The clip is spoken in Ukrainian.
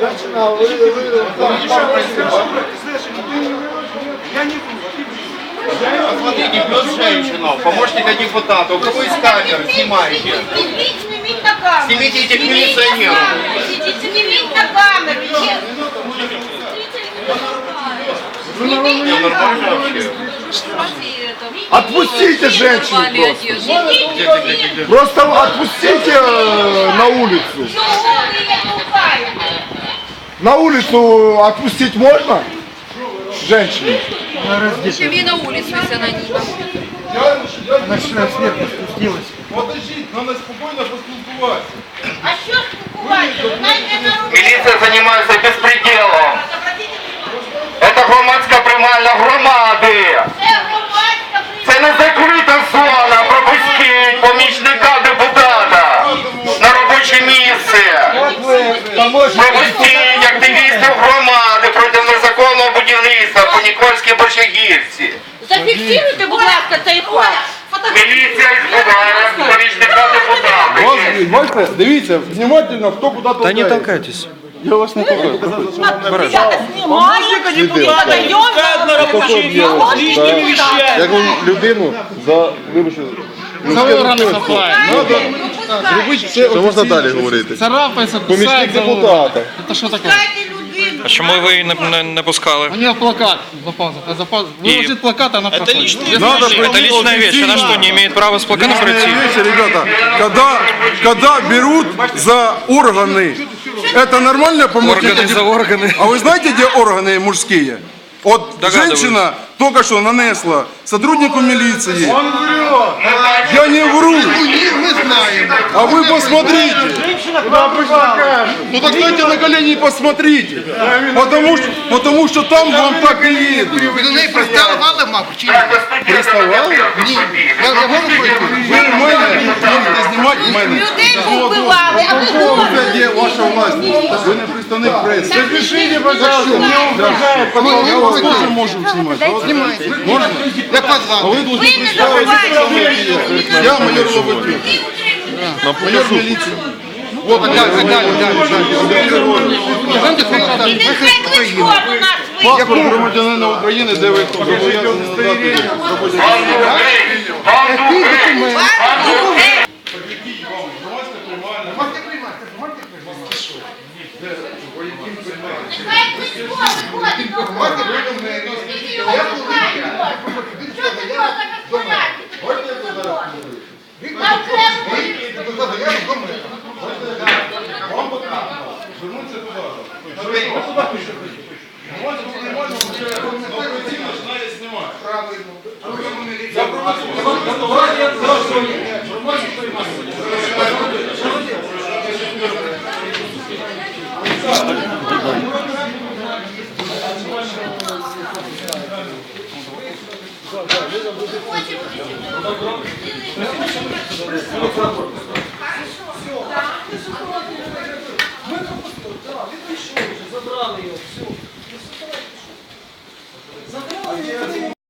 Зачем вы? Я не Смотрите, бьет женщину, помощника депутата. У кого из камер снимайте? Снимите этих милиционеров. Снимите на камеру. Вы нормально вообще? Отпустите женщину просто. Просто отпустите э, на улицу. На улицу отпустить можно? Женщину. Чем я на улицу, если она не Она сверху спустилась. Подождіть, треба спокійно поспілкуватися. А що спілкування? Ви знаєте, народ... Міліція займається безпреділом. Це громадська приймальна Пропустіть активістів громади проти незаконного будівництва по Нікольській Борщагівці. Зафіксуйте, будь ласка, цей факт. Міліція збиває помічника депутата. Бачите, дивіться, внимательно, хто куди толкає. Да не толкайтесь. Я вас не толкаю. Я знімаю, депутата, на рабочее место с лишними вещами. Як людину за, вибачте, За органи хапає. зробити все Що можна далі говорити? Царапається, Помічник кусає за органи. депутата. Це що таке? Дайте людину. А чому ви не, не, не пускали? У нього плакат за пазухой. За пазухой. Выложит плакат, она Это проходит. личная Надо вещь. Это личная вещь. Она что, не имеет права с плаката пройти? Видите, ребята, когда, когда берут за органы, это нормально помощника Органы за деп- органы. А вы знаете, где органы мужские? Вот Догадываюсь. женщина только что нанесла сотруднику милиции. Я не вру. Мы знаем. А вы посмотрите. Ну так дайте на колени и посмотрите. Потому что, потому что там вам так и. Ви до неї приставали, мабуть, чи ні? Приставали? Я, пройти? Ви мене можете знімати мене. Людей повбивали, а власть. Ви не представник преси. Запишите, пожалуйста, мне угрожает. Я вас теж можу знімати. Снимайте. Можна? Як вас А звати? должны не представити забувайте. Я майор Лободюк. Майор міліції. Вот Далі, далі, далі, далі. Знаєте, хто там? Не нас Паспорт громадянина України, де ви зобов'язані надати роботі. вийшли. Кличко виходить до входу. Скільки його шукають? Що ти його так розпинати? На Хорошо. Да.